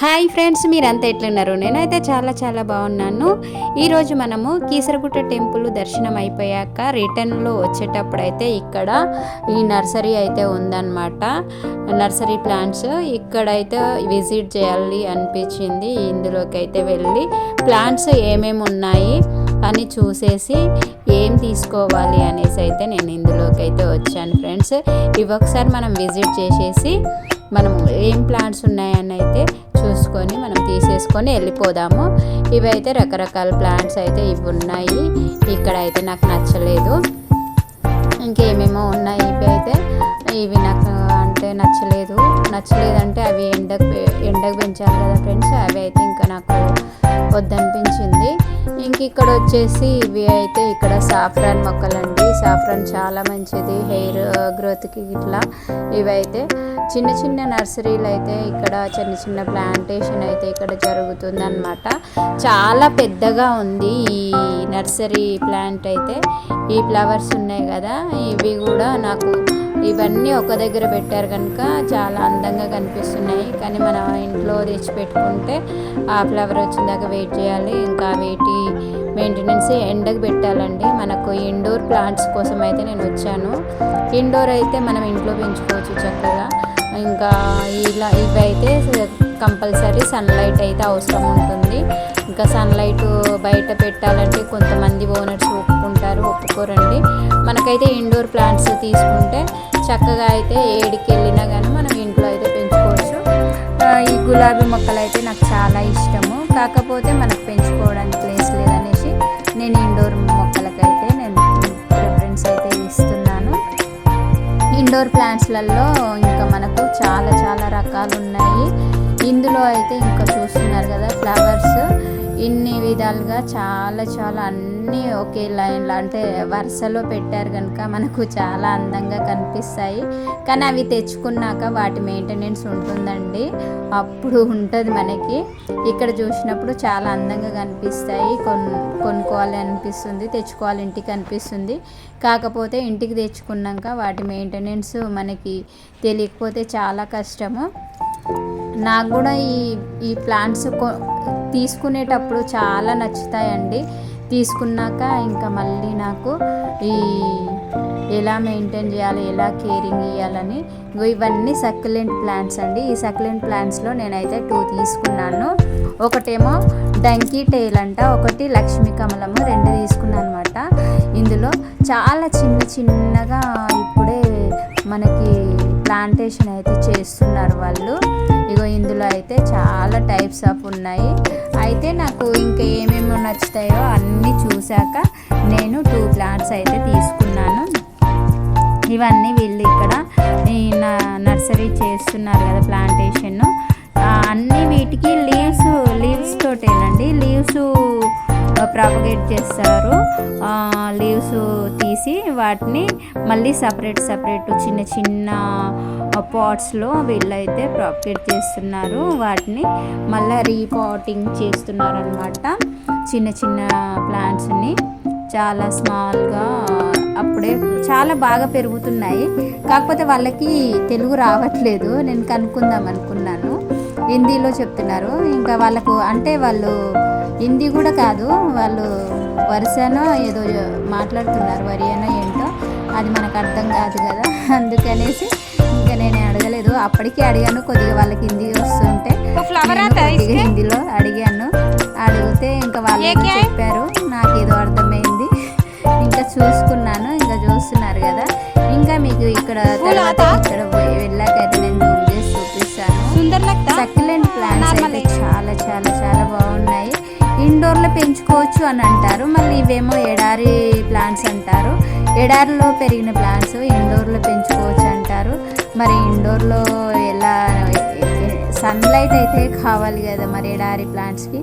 Hi friends మీరంతా ఎట్లున్నారు? నేనైతే చాలా చాలా బాగున్నాను. ఈరోజు మనము కీసరగుట్ట టెంపుల్ దర్శనం అయిపోయాక రిటర్న్లో వచ్చేటప్పుడు అయితే ఇక్కడ ఈ నర్సరీ అయితే ఉందన్నమాట. నర్సరీ ప్లాంట్స్ ఇక్కడైతే విజిట్ చేయాలి అనిపించింది. ఇందులోకి అయితే వెళ్ళి ప్లాంట్స్ ఏమేమి ఉన్నాయి అని చూసేసి ఏం తీసుకోవాలి అనేసి అయితే నేను ఇందులోకి అయితే వచ్చాను ఫ్రెండ్స్. ఇవి ఒకసారి మనం విజిట్ చేసేసి మనం ఏం ప్లాంట్స్ ఉన్నాయని అయితే చూసుకొని మనం తీసేసుకొని వెళ్ళిపోదాము. ఇవైతే రకరకాల ప్లాంట్స్ అయితే ఇవి ఉన్నాయి. ఇక్కడ అయితే నాకు నచ్చలేదు. ఇంకేమేమో ఉన్నాయి ఇవి అయితే ఇవి నాకు అంటే నచ్చలేదు. నచ్చలేదంటే అవి ఎండకు ఎండకు పెంచాలి కదా ఫ్రెండ్స్. అవి అయితే ఇంకా నాకు వద్దనిపించింది. ఇంక ఇక్కడ వచ్చేసి ఇవి అయితే ఇక్కడ సాఫ్రాన్ మొక్కలండి. సాఫ్రాన్ చాలా మంచిది. హెయిర్ గ్రోత్కి ఇట్లా. ఇవైతే చిన్న చిన్న నర్సరీలు అయితే ఇక్కడ చిన్న చిన్న ప్లాంటేషన్ అయితే ఇక్కడ జరుగుతుంది అనమాట చాలా పెద్దగా ఉంది ఈ నర్సరీ ప్లాంట్ అయితే. ఈ ఫ్లవర్స్ ఉన్నాయి కదా ఇవి కూడా నాకు ఇవన్నీ ఒక దగ్గర పెట్టారు కనుక చాలా అందంగా కనిపిస్తున్నాయి. కానీ మన ఇంట్లో తెచ్చి పెట్టుకుంటే ఆ ఫ్లవర్ వచ్చిన దాకా వెయిట్ చేయాలి. ఇంకా వీటి మెయింటెనెన్స్ ఎండకు పెట్టాలండి. మనకు ఇండోర్ ప్లాంట్స్ కోసం అయితే నేను వచ్చాను. ఇండోర్ అయితే మనం ఇంట్లో పెంచుకోవచ్చు చక్కగా. ఇంకా ఇలా ఇవైతే కంపల్సరీ సన్లైట్ అయితే అవసరం ఉంటుంది. ఇంకా సన్లైట్ బయట పెట్టాలంటే కొంతమంది ఓనర్స్ ఒప్పుకుంటారు ఒప్పుకోరండి. మనకైతే ఇండోర్ ప్లాంట్స్ తీసుకుంటే చక్కగా అయితే ఏడికి వెళ్ళినా కానీ మనం ఇంట్లో అయితే పెంచుకోవచ్చు. ఈ గులాబీ మొక్కలు అయితే నాకు చాలా ఇష్టము. కాకపోతే మనకు పెంచుకోవడానికి ప్లేస్ లేదనేసి నేను ఇండోర్ మొక్కలకైతే నేను ప్రిఫరెన్స్ అయితే ఇస్తున్నాను. ఇండోర్ ప్లాంట్స్లలో ఇంకా మనకు చాలా చాలా రకాలు ఉన్నాయి. ఇందులో అయితే ఇంకా చూస్తున్నారు కదా ఫ్లవర్స్. ఇన్ని విధాలుగా చాలా చాలా అన్నీ ఒకే లైన్లో అంటే వరుసలో పెట్టారు కనుక మనకు చాలా అందంగా కనిపిస్తాయి. కానీ అవి తెచ్చుకున్నాక వాటి మెయింటెనెన్స్ ఉంటుందండి. అప్పుడు ఉంటుంది మనకి. ఇక్కడ చూసినప్పుడు చాలా అందంగా కనిపిస్తాయి. కొన్ కొనుక్కోవాలి అనిపిస్తుంది తెచ్చుకోవాలి ఇంటికి అనిపిస్తుంది. కాకపోతే ఇంటికి తెచ్చుకున్నాక వాటి మెయింటెనెన్స్ మనకి తెలియకపోతే చాలా కష్టము. నాకు కూడా ఈ ఈ ప్లాంట్స్ తీసుకునేటప్పుడు చాలా నచ్చుతాయండి. తీసుకున్నాక ఇంకా మళ్ళీ నాకు ఈ ఎలా మెయింటైన్ చేయాలి ఎలా కేరింగ్ ఇవ్వాలని ఇవన్నీ సక్యులెంట్ ప్లాంట్స్ అండి. ఈ సక్యులెంట్ ప్లాంట్స్లో నేనైతే టూ తీసుకున్నాను. ఒకటేమో డంకీ టైల్ అంట ఒకటి లక్ష్మీ కమలము రెండు తీసుకున్నాను అనమాట ఇందులో చాలా చిన్న చిన్నగా ఇప్పుడే మనకి ప్లాంటేషన్ అయితే చేస్తున్నారు వాళ్ళు. ఇగో ఇందులో అయితే చాలా టైప్స్ ఆఫ్ ఉన్నాయి. అయితే నాకు ఇంకా ఏమేమి నచ్చుతాయో అన్నీ చూశాక నేను టూ ప్లాంట్స్ అయితే తీసుకున్నాను. ఇవన్నీ వీళ్ళు ఇక్కడ నర్సరీ చేస్తున్నారు కదా ప్లాంటేషన్ అన్ని వీటికి లీవ్స్ లీవ్స్ తోటేనండి. లీవ్స్ ప్రాపగేట్ చేస్తారు. లీవ్స్ తీసి వాటిని మళ్ళీ సపరేట్ సపరేట్ చిన్న చిన్న పాట్స్లో వీళ్ళైతే ప్రాపగేట్ చేస్తున్నారు. వాటిని మళ్ళీ రీపాటింగ్ చేస్తున్నారు అనమాట చిన్న చిన్న ప్లాంట్స్ని చాలా స్మాల్గా అప్పుడే చాలా బాగా పెరుగుతున్నాయి. కాకపోతే వాళ్ళకి తెలుగు రావట్లేదు. నేను కనుక్కుందాం అనుకున్నాను. హిందీలో చెప్తున్నారు. ఇంకా వాళ్ళకు అంటే వాళ్ళు హిందీ కూడా కాదు వాళ్ళు వరుసనో ఏదో మాట్లాడుతున్నారు వరి అనో ఏంటో అది మనకు అర్థం కాదు కదా. అందుకనేసి ఇంకా నేను అడగలేదు. అప్పటికే అడిగాను కొద్దిగా వాళ్ళకి హిందీ వస్తుంటే హిందీలో అడిగాను. అడిగితే ఇంకా వాళ్ళు చెప్పారు? నాకు ఏదో అర్థమైంది. ఇంకా చూసుకున్నాను ఇంకా చూస్తున్నారు కదా. ఇంకా మీకు ఇక్కడ తర్వాత ఇక్కడ వెళ్ళాకైతే పెంచుకోవచ్చు అని అంటారు. మళ్ళీ ఇవేమో ఎడారి ప్లాంట్స్ అంటారు. ఎడారిలో పెరిగిన ప్లాంట్స్ ఇండోర్లో పెంచుకోవచ్చు అంటారు. మరి ఇండోర్లో ఎలా సన్లైట్ అయితే కావాలి కదా మరి ఎడారి ప్లాంట్స్కి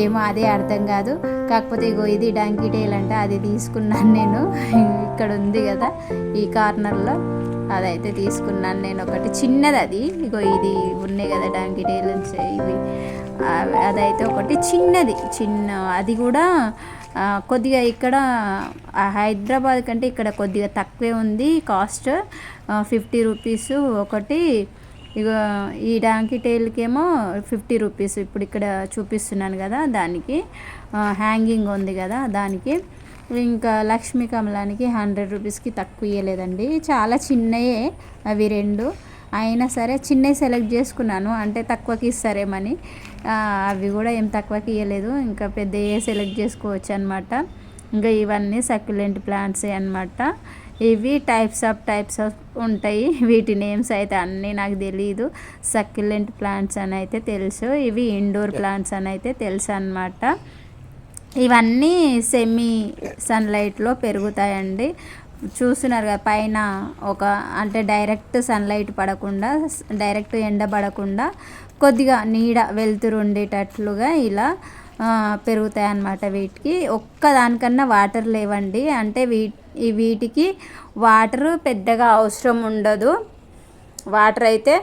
ఏమో అదే అర్థం కాదు. కాకపోతే ఇగో ఇది డాంకీ టైల్ అంటే అది తీసుకున్నాను నేను. ఇక్కడ ఉంది కదా ఈ కార్నర్లో అదైతే తీసుకున్నాను నేను ఒకటి. చిన్నది అది. ఇగో ఇది ఉన్నాయి కదా డాంకీ టైల్ ఇవి. అదైతే ఒకటి. చిన్నది. చిన్న అది కూడా కొద్దిగా ఇక్కడ హైదరాబాద్ కంటే ఇక్కడ కొద్దిగా తక్కువే ఉంది కాస్ట్. ఫిఫ్టీ రూపీస్ ఒకటి. ఇక ఈ డాంకీ టైల్కేమో ఫిఫ్టీ రూపీస్. ఇప్పుడు ఇక్కడ చూపిస్తున్నాను కదా దానికి. హ్యాంగింగ్ ఉంది కదా దానికి. ఇంకా లక్ష్మీ కమలానికి హండ్రెడ్ రూపీస్కి తక్కువ ఇవ్వలేదండి చాలా చిన్నయే అవి రెండు. అయినా సరే చిన్నవి సెలెక్ట్ చేసుకున్నాను. అంటే తక్కువకి ఇస్తారేమని. అవి కూడా ఏం తక్కువకి ఇవ్వలేదు ఇంకా పెద్దయే సెలెక్ట్ చేసుకోవచ్చు అనమాట ఇంకా ఇవన్నీ సక్యులెంట్ ప్లాంట్స్ అనమాట ఇవి టైప్స్ ఆఫ్ టైప్స్ ఆఫ్ ఉంటాయి. వీటి నేమ్స్ అయితే అన్నీ నాకు తెలియదు సక్యులెంట్ ప్లాంట్స్ అని అయితే తెలుసు. ఇవి ఇండోర్ ప్లాంట్స్ అని అయితే తెలుసు అనమాట ఇవన్నీ సెమీ సన్లైట్లో పెరుగుతాయండి. చూస్తున్నారు కదా పైన ఒక అంటే డైరెక్ట్ సన్లైట్ పడకుండా డైరెక్ట్ ఎండ పడకుండా కొద్దిగా నీడ వెలుతురు ఉండేటట్లుగా ఇలా పెరుగుతాయి అన్నమాట వీటికి. ఒక్కదానికన్నా వాటర్ లేవండి. అంటే వీ ఈ వీటికి వాటర్ పెద్దగా అవసరం ఉండదు. వాటర్ అయితే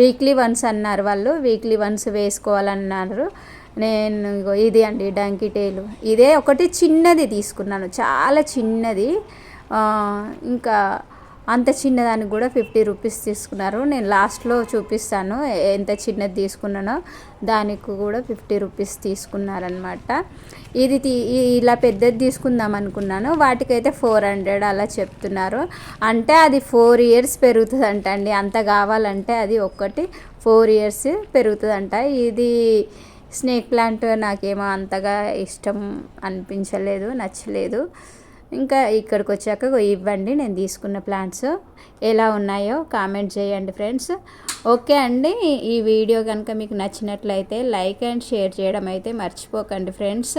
వీక్లీ వన్స్ అన్నారు వాళ్ళు. వీక్లీ వన్స్ వేసుకోవాలన్నారు. నేను ఇది అండి డంకిటేలు. ఇదే ఒకటి చిన్నది తీసుకున్నాను. చాలా చిన్నది. ఇంకా అంత చిన్నదానికి కూడా ఫిఫ్టీ రూపీస్ తీసుకున్నారు. నేను లాస్ట్లో చూపిస్తాను ఎంత చిన్నది తీసుకున్నానో. దానికి కూడా ఫిఫ్టీ రూపీస్ తీసుకున్నారనమాట ఇది తీ- ఇలా పెద్దది తీసుకుందాం అనుకున్నాను. వాటికైతే ఫోర్ హండ్రెడ్ అలా చెప్తున్నారు. అంటే అది ఫోర్ ఇయర్స్ పెరుగుతుందంట అండి. అంత కావాలంటే అది ఒక్కటి ఫోర్ ఇయర్స్ పెరుగుతుందంట. ఇది స్నేక్ ప్లాంట్ నాకేమో అంతగా ఇష్టం అనిపించలేదు నచ్చలేదు. ఇంకా ఇక్కడికి వచ్చాక ఇవ్వండి నేను తీసుకున్న ప్లాంట్స్ ఎలా ఉన్నాయో కామెంట్ చేయండి ఫ్రెండ్స్. ఓకే అండి ఈ వీడియో కనుక మీకు నచ్చినట్లయితే లైక్ అండ్ షేర్ చేయడం అయితే మర్చిపోకండి ఫ్రెండ్స్.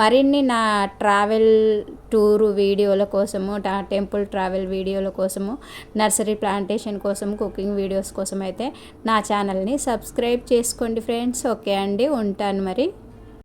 మరిన్ని నా ట్రావెల్ టూరు వీడియోల కోసము టెంపుల్ ట్రావెల్ వీడియోల కోసము నర్సరీ ప్లాంటేషన్ కోసం కుకింగ్ వీడియోస్ కోసం అయితే నా ఛానల్ని సబ్స్క్రైబ్ చేసుకోండి ఫ్రెండ్స్. ఓకే అండి ఉంటాను మరి.